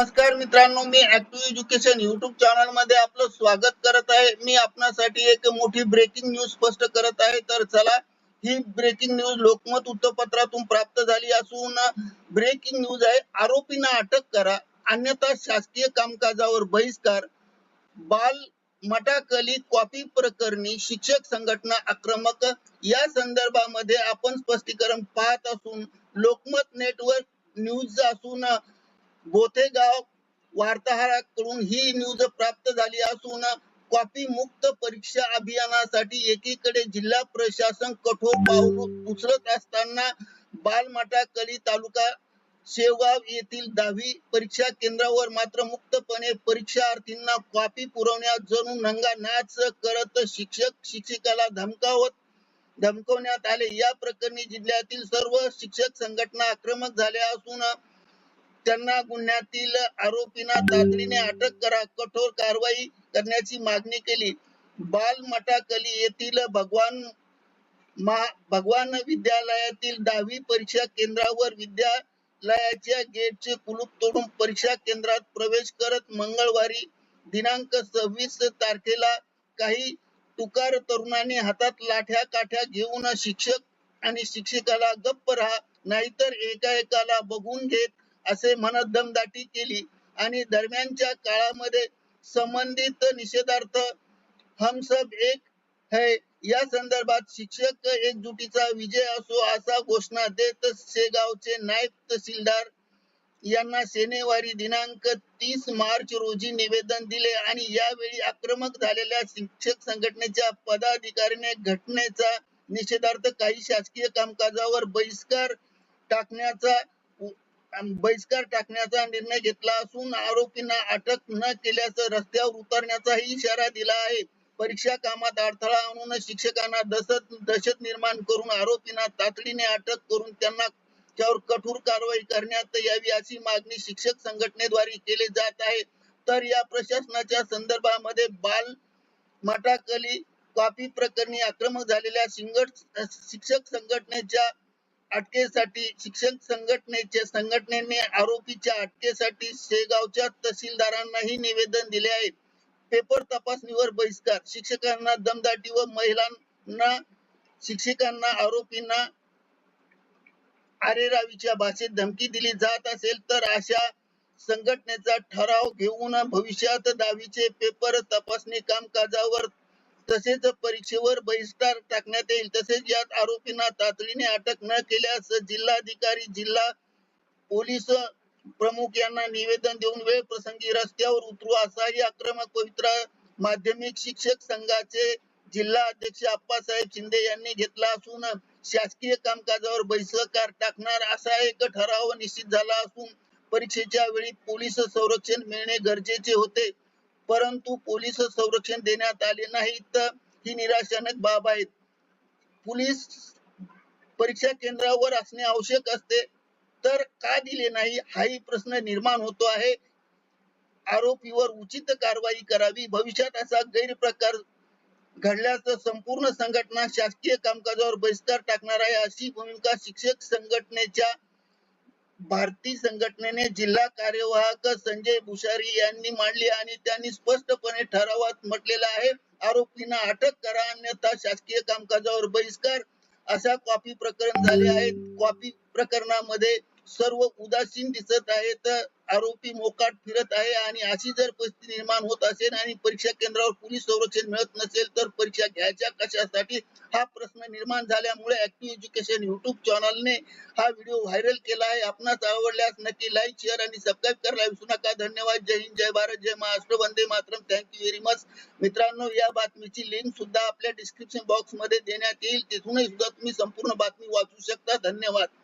नमस्कार मित्रांनो मी ऍक्टिव्ह एज्युकेशन युट्यूब चॅनलमध्ये आपलं स्वागत करत आहे. मी आपणासाठी एक मोठी ब्रेकिंग न्यूज स्पष्ट करत आहे. तर चला ही ब्रेकिंग न्यूज लोकमत वृत्तपत्रातून प्राप्त झाली असून ब्रेकिंग न्यूज आहे आरोपींना अटक करा. अन्यथा शासकीय कामकाजावर बहिष्कार. बाल मटाकली कॉपी प्रकरणी शिक्षक संघटना आक्रमक. या संदर्भामध्ये आपण स्पष्टीकरण पाहत असून लोकमत नेटवर्क न्यूज असून बोथेगाव वार्ताहराकडून ही न्यूज प्राप्त झाली असून कॉपी मुक्त परीक्षा अभियानासाठी एकीकडे जिल्हा प्रशासन कठोर पाऊल उचलत असताना बालमाटा कली तालुका शेवगाव येथील दहावी परीक्षा केंद्रावर मात्र मुक्तपणे परीक्षार्थींना कॉपी पुरवण्यात जणू नंगा नाच करत शिक्षक शिक्षिकाला धमकावत धमकवण्यात आले. या प्रकरणी जिल्ह्यातील सर्व शिक्षक संघटना आक्रमक झाल्या असून त्यांना गुन्ह्यातील आरोपींना तातडीने अटक करा कठोर कारवाई करण्याची मागणी केली. बाल मटाकली येथील भगवान मा भगवान विद्यालयातील दहावी परीक्षा केंद्रावर विद्यालयाच्या गेटचे कुलूप तोडून परीक्षा केंद्रात प्रवेश करत मंगळवारी दिनांक सव्वीस तारखेला काही तुकार तरुणांनी हातात लाठ्या काठ्या घेऊन शिक्षक आणि शिक्षिकाला गप्प राहा नाहीतर एका एकाला बघून घेत असे म्हणत दमदाटी केली. आणि दरम्यानच्या काळामध्ये संबंधित निषेधार्थ हम सब एक है. या संदर्भात शिक्षक एकजुटीचा विजय असो असा घोषणा देत शेगावचे नायब तहसीलदार यांना शनिवारी दिनांक तीस मार्च रोजी निवेदन दिले आणि यावेळी आक्रमक झालेल्या शिक्षक संघटनेच्या पदाधिकाऱ्याने घटनेचा निषेधार्थ काही शासकीय कामकाजावर बहिष्कार टाकण्याचा बहिष्कार टाकण्याचा निर्णय घेतला असून आरोपींना अटक न केल्यास रस्त्यावर उतरण्याचाही इशारा दिला आहे. परीक्षा कामात अडथळा आणून शिक्षकांना दहशत दहशत निर्माण करून आरोपींना तातडीने अटक करून त्यांना त्यावर कठोर कारवाई करण्यात यावी अशी मागणी शिक्षक संघटनेद्वारे केली जात आहे. तर या प्रशासनाच्या संदर्भामध्ये बाल मटाकली कॉपी प्रकरणी आक्रमक झालेल्या शिक्षक संघटनेच्या अटकेसाठी शिक्षण संघटनेच्या संघटनेने आरोपीच्या अटकेसाठी शेगावच्या तहसीलदारांनाही निवेदन दिले आहे. पेपर तपासणीवर बहिष्कार शिक्षकांना दमदाटी व महिलांना शिक्षकांना आरोपींना आरेरावीच्या भाषेत धमकी दिली जात असेल तर अशा संघटनेचा ठराव घेऊन भविष्यात दहावीचे पेपर तपासणी कामकाजावर तसेच परीक्षेवर बहिष्कार टाकण्यात येईल. तसेच यात आरोपींना तातडीने अटक न केल्यास जिल्हाधिकारी जिल्हा पोलीस प्रमुख यांना निवेदन देऊन वेळ प्रसंगी रस्त्यावर उतरू असाही आक्रमक पवित्रा माध्यमिक शिक्षक संघाचे जिल्हा अध्यक्ष आप्पासाहेब शिंदे यांनी घेतला असून शासकीय कामकाजावर बहिष्कार टाकणार असा एक ठराव निश्चित झाला असून परीक्षेच्या वेळी पोलीस संरक्षण मिळणे गरजेचे होते. परंतु पोलीस संरक्षण देण्यात आले नाही तर ही निराशाजनक बाब आहे. पोलीस परीक्षा केंद्रावर असणे आवश्यक असते. तर का दिले नाही? हाही प्रश्न निर्माण होतो आहे. आरोपीवर उचित कारवाई करावी. भविष्यात असा गैरप्रकार घडल्यास संपूर्ण संघटना शासकीय कामकाजावर बहिष्कार टाकणार आहे. अशी भूमिका शिक्षक संघटनेच्या भारतीय संघटनेने जिल्हा कार्यवाहक संजय भुसारी यांनी मांडली आणि त्यांनी स्पष्टपणे ठरावात म्हटलेलं आहे आरोपींना अटक करा अन्यथा शासकीय कामकाजावर बहिष्कार. अशा कॉपी प्रकरण झाले आहे कॉपी प्रकरणामध्ये सर्व उदासीन दिसत आहे. तर आरोपी मोकाट फिरत आहे आणि अशी जर परिस्थिती निर्माण होत असेल आणि परीक्षा केंद्रावर पोलीस संरक्षण मिळत नसेल तर परीक्षा घ्यायच्या कशासाठी? हा प्रश्न निर्माण झाल्यामुळे ऍक्टिव्ह एज्युकेशन युट्यूब चॅनलने हा व्हिडिओ व्हायरल केला आहे. आपणास आवडल्यास नक्की लाईक शेअर आणि सबस्क्राईब करायला विसरू नका. धन्यवाद. जय हिंद जय भारत जय महाराष्ट्र. वंदे मातरम. थँक्यू व्हेरी मच मित्रांनो या बातमीची लिंक सुद्धा आपल्या डिस्क्रिप्शन बॉक्समध्ये देण्यात येईल. तिथूनही सुद्धा तुम्ही संपूर्ण बातमी वाचू शकता. धन्यवाद.